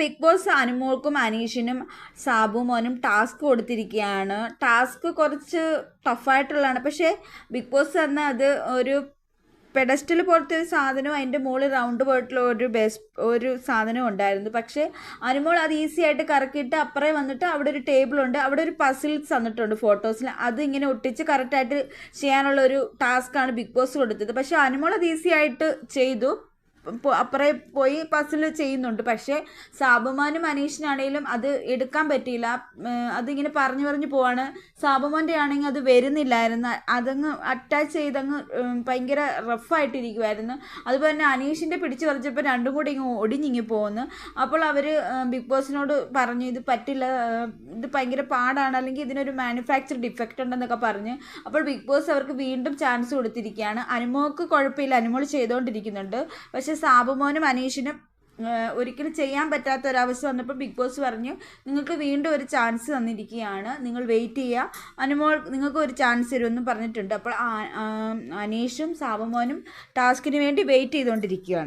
Big Boss അനുമോൾക്കും അനീഷിനും സാബു മോനും ടാസ്ക് കൊടുത്തിരിക്കുകയാണ്. ടാസ്ക് കുറച്ച് ടഫായിട്ടുള്ളതാണ് പക്ഷേ ബിഗ് ബോസ് തന്ന അത് ഒരു പെഡസ്റ്റൽ പോലത്തെ ഒരു സാധനവും അതിന്റെ മുകളിൽ റൗണ്ട് പോയിട്ടുള്ള ഒരു ബെസ് ഒരു സാധനം ഉണ്ടായിരുന്നു. പക്ഷേ അനുമോൾ അത് ഈസി ആയിട്ട് കറക്കിയിട്ട് അപ്പുറേ വന്നിട്ട് അവിടെ ഒരു ടേബിളുണ്ട് അവിടെ ഒരു പസിൽസ് തന്നിട്ടുണ്ട് ഫോട്ടോസിൽ അത് ഇങ്ങനെ ഒട്ടിച്ച് കറക്റ്റായിട്ട് ചെയ്യാനുള്ള ഒരു ടാസ്ക്കാണ് ബിഗ് ബോസ് കൊടുത്തത്. പക്ഷേ അനുമോൾ അത് ഈസി ആയിട്ട് ചെയ്തു. അപ്പുറേ പോയി പസിൽ ചെയ്യുന്നുണ്ട്. പക്ഷേ സാബുമാനും അനീഷിനാണേലും അത് എടുക്കാൻ പറ്റിയില്ല. അതിങ്ങനെ പറഞ്ഞു പറഞ്ഞു പോവാണ്. സാബുമാന്റെ ആണെങ്കിൽ അത് വരുന്നില്ലായിരുന്നു. അതങ്ങ് അറ്റാച്ച് ചെയ്തങ്ങ് ഭയങ്കര റഫായിട്ടിരിക്കുമായിരുന്നു അതുപോലെ തന്നെ അനീഷിന്റെ പിടിച്ച് പറിച്ചപ്പോൾ രണ്ടും കൂടി ഇങ്ങ് ഒടിഞ്ഞിങ്ങി പോകുന്നു അപ്പോൾ അവർ ബിഗ് ബോസിനോട് പറഞ്ഞു ഇത് പറ്റില്ല ഇത് ഭയങ്കര പാടാണ്. അല്ലെങ്കിൽ ഇതിനൊരു മാനുഫാക്ചർ ഡിഫക്റ്റ് ഉണ്ടെന്നൊക്കെ പറഞ്ഞ്. അപ്പോൾ ബിഗ് ബോസ് അവർക്ക് വീണ്ടും ചാൻസ് കൊടുത്തിരിക്കുകയാണ്. അനുമോൾക്ക് കുഴപ്പമില്ല. അനുമോൾ ചെയ്തുകൊണ്ടിരിക്കുന്നുണ്ട്. സാബുമോനും അനീഷിനും ഒരിക്കലും ചെയ്യാൻ പറ്റാത്ത ഒരവസ്ഥ വന്നപ്പോൾ ബിഗ് ബോസ് പറഞ്ഞു നിങ്ങൾക്ക് വീണ്ടും ഒരു ചാൻസ് തന്നിരിക്കുകയാണ്. നിങ്ങൾ വെയിറ്റ് ചെയ്യുക. അനുമോൾ നിങ്ങൾക്ക് ഒരു ചാൻസ് തരുമെന്ന് പറഞ്ഞിട്ടുണ്ട്. അപ്പോൾ അനീഷും സാബുമോനും ടാസ്കിന് വേണ്ടി വെയിറ്റ് ചെയ്തുകൊണ്ടിരിക്കുകയാണ്.